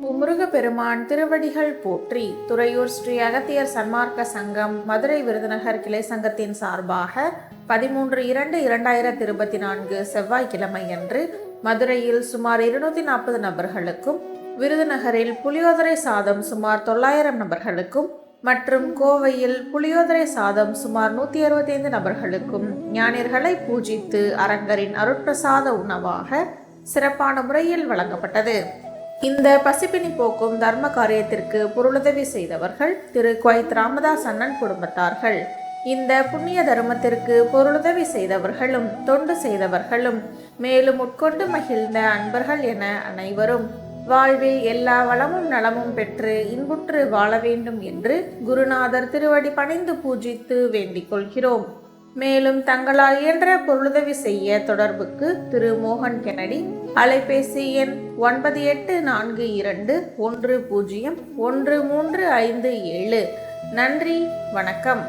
முருகப்பெருமான் திருவடிகள் போற்றி துறையூர் ஸ்ரீ அகத்தியர் சன்மார்க்க சங்கம் மதுரை விருதுநகர் கிளை சங்கத்தின் சார்பாக பதிமூன்று இரண்டு இரண்டாயிரத்தி இருபத்தி நான்கு செவ்வாய்க்கிழமை அன்று மதுரையில் சுமார் இருநூத்தி நாற்பது நபர்களுக்கும் விருதுநகரில் புளியோதரை சாதம் சுமார் தொள்ளாயிரம் நபர்களுக்கும் மற்றும் கோவையில் புளியோதரை சாதம் சுமார் நூற்றி அறுபத்தைந்து நபர்களுக்கும் ஞானியர்களை பூஜித்து அரங்கரின் அருட்பிரசாத உணவாக சிறப்பான முறையில் வழங்கப்பட்டது. இந்த பசிப்பினி போக்கும் தர்ம காரியத்திற்கு பொருளுதவி செய்தவர்கள் திரு குவைத் ராமதாஸ் அண்ணன் குடும்பத்தார்கள். இந்த புண்ணிய தர்மத்திற்கு பொருளுதவி செய்தவர்களும் தொண்டு செய்தவர்களும் மேலும் உட்கொண்டு மகிழ்ந்த அன்பர்கள் என அனைவரும் வாழ்வில் எல்லா வளமும் நலமும் பெற்று இன்புற்று வாழ வேண்டும் என்று குருநாதர் திருவடி பணிந்து பூஜித்து வேண்டிக் கொள்கிறோம். மேலும் தங்களால் இயன்ற பொருளுதவி செய்ய தொடர்புக்கு திரு மோகன் கெனடி அலைபேசி எண் ஒன்பது எட்டு நான்கு இரண்டு ஒன்று பூஜ்ஜியம் ஒன்று மூன்று ஐந்து ஏழு. நன்றி வணக்கம்.